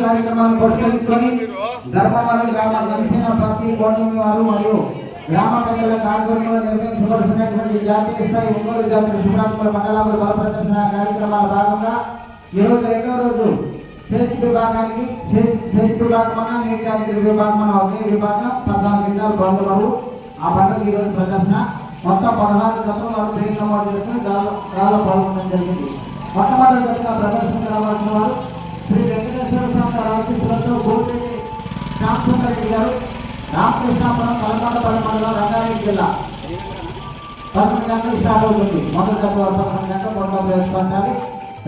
కార్యక్రమాన్ని పురస్కరించుకొని ధర్మవరం గ్రామ జనసేన పార్టీ కోటమి వారు మరియు గ్రామ ప్రజల కార్యక్రమంలో నిర్వహించవలసినటువంటి జాతీయ స్థాయి ఒంగోలు జాతర శుభ్రాత్మల మండలాలు బల కార్యక్రమాల భాగంగా ఈరోజు రెండో రోజు సేతు విభాగానికి సేతు సేతు నీటి అభివృద్ధి ఒకే విభాగం పద్నాలుగు గింజాలు బండ్లు వారు ఆ పండుగ ఈరోజు ప్రదర్శన. మొత్తం పదహారు గతంలో వారు ప్రేమ నమోదు చేసుకుని దానిలో పాల్గొనడం జరిగింది. మొట్టమొదటి ప్రదర్శన రావాల్సిన వారు శ్రీ గారు రామకృష్ణాపురం తలకొండపల్లి మండలం రంగారెడ్డి జిల్లా. పదకొండు గంటలకు స్టార్ట్ అవుతుంది. మొదటి జత పదకొండు గంటలు కొనుగోలు వేసుకుంటారు.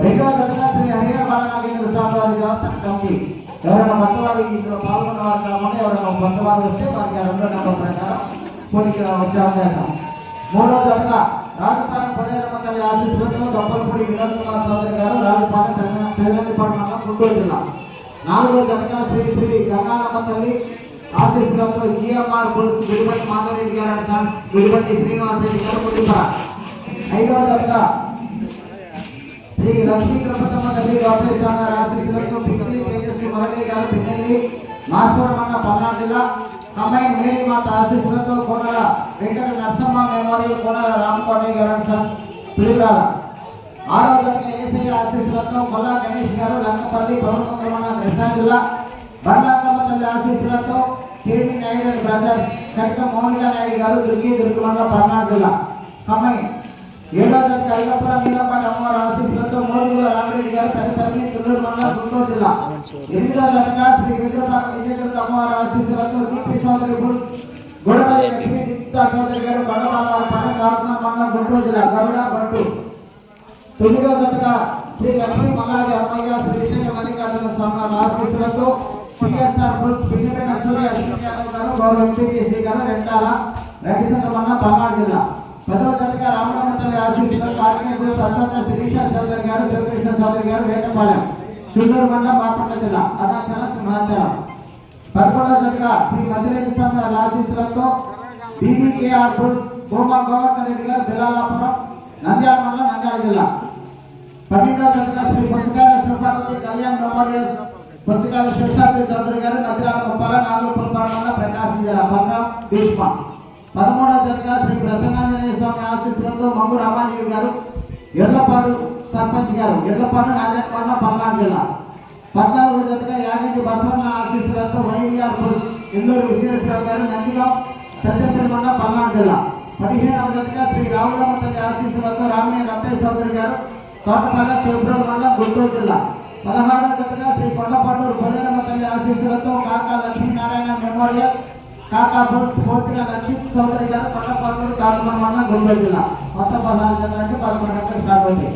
రెండవ జతగా శ్రీ హరిహర బాలనాగేంద్ర కేంద్ర స్వామివారి దేవస్థానం కమిటీ. ఎవరైనా కొత్త ఇందులో పాల్గొన్న వారు కాకుండా ఎవరైనా కొత్త వారు వస్తే వారికి ఆ రెండో నెంబర్ ప్రకారం పోటీకి వచ్చే అవకాశం. మూడవ జతగా రాజపాలెం పదేరమ్మ తల్లి ఆశీస్సులతో దొప్పలపూడి వినోద్ కుమార్ చౌదరి గారు రాజపాలెం పెదనందిపాడు మండలం గుంటూరు జిల్లా. నాలుగో జతగా శ్రీ శ్రీ గంగానమ్మ తల్లి ఆశీస్ గారు జిఎంఆర్ బుల్స్ గుడిపట్టి మాధవరెడ్డి గారు అండ్ సన్స్ గుడిపట్టి శ్రీనివాసరెడ్డి గారు ముడిపర ఐదవ జతగా శ్రీ లక్ష్మీ కృపతమ్మ తల్లి లోపలి స్వామి గారి ఆశీస్సులతో పిక్కిలి తేజస్వి మురళి గారు పిన్నెల్లి మాస్వరమన్న పల్నాడు జిల్లా కంబైన్ మేరీ మాత ఆశీస్సులతో Konala Venkata Narasamma memorial Konala Ramakotaiah garu and sons పిల్లల ఆరో తరగతి ఏసీ ఆశీస్సులతో కొల్లా గణేష్ గారు లంకపల్లి పౌర్ణమంగళ కృష్ణా జిల్లా. బండాకమ్మ తల్లి ఆశీస్సులతో కేవీ నాయుడు అండ్ బ్రదర్స్ కట్ట మౌనికా నాయుడు గారు దుర్గి దుర్గమండల పల్నాడు జిల్లా అమ్మాయి ఏడో తరగతి అయ్యప్పల నీలపాటి అమ్మవారి ఆశీస్సులతో మోదుగుల రామరెడ్డి గారు పెద్దపల్లి తుల్లూరు మండలం గుంటూరు జిల్లా. ఎనిమిదో తరగతి శ్రీ విద్రపాక విజయదుర్గ అమ్మవారి ఆశీస్సులతో దీప్తి సోదరి బుల్స్ గొడవల్లి లక్ష్మీ దీక్షిత చౌదరి గారు గొడవల పన కాకున మండలం గుంటూరు జిల్లా గరుడ బంటు తొమ్మిదో తరగతి శ్రీ లక్ష్మీ మల్లాది అమ్మయ్య శ్రీశైల మల్లికార్జున స్వామి ఆశీస్సులతో పిఎస్ఆర్ పుల్స్ పిన్నెన సూర్య అశ్విన్ యాదవ్ గారు గౌరవ ఎంపీటీసీ గారు వెంటాల పల్నాడు జిల్లా. పదవ రామరామ తల్లి శిరీష చౌదరి గారు శివకృష్ణ చౌదరి గారు వేటపాలెం చుండూరు మండలం బాపట్ల జిల్లా అరుణాచల సింహాచలం. పదకొండవ శ్రీ మధ్యరెడ్డి స్వామి వారి ఆశీస్సులతో బీబీకేఆర్ పుల్స్ భూమా గోవర్ధన్ రెడ్డి గారు నంద్యాల మండలం నంద్యాల జిల్లా. పన్నెండవ జతగా శ్రీ పుచ్చకాల శివపార్వతి కళ్యాణ్ మెమోరియల్స్ పుచ్చకాల శివశాస్త్రి చౌదరి గారు మధ్యరాల ముప్పాల నాగరూపల మండలం ప్రకాశం జిల్లా బలరాం భీష్మ. పదమూడవ తరగతి శ్రీ ప్రసన్నాంజనేయ స్వామి ఆశీస్సులతో మంగు రామాదేవి గారు ఎర్లపాడు సర్పంచ్ గారు ఎర్లపాడు నారాయణ పల్నాడు జిల్లా. పద్నాలుగు జతగా యాగంటి బసవన్న ఆశీస్సులతో వైవిఆర్ పురుష్ ఇందూరు విశ్వేశ్వరరావు గారు నందిగాం సత్యపేట మండలం పల్నాడు జిల్లా. పదిహేనవ జతగా శ్రీ రావులమ్మ తల్లి ఆశీస్సులతో రామణి రత్తయ్య చౌదరి గారు తోటపాల చెరుపురం మండలం గుంటూరు జిల్లా. పదహారవ జతగా శ్రీ కొండపాటూరు బొలేరమ్మ తల్లి ఆశీస్సులతో కాకా లక్ష్మీనారాయణ మెమోరియల్ కాకా బుల్స్ పూర్తిగా లక్ష్మీ చౌదరి గారు కొండపాటూరు కాకుమల మండలం గుంటూరు జిల్లా. మొత్తం పదహారు జతలు అంటే పదకొండు గంటలు స్టార్ట్ అవుతాయి.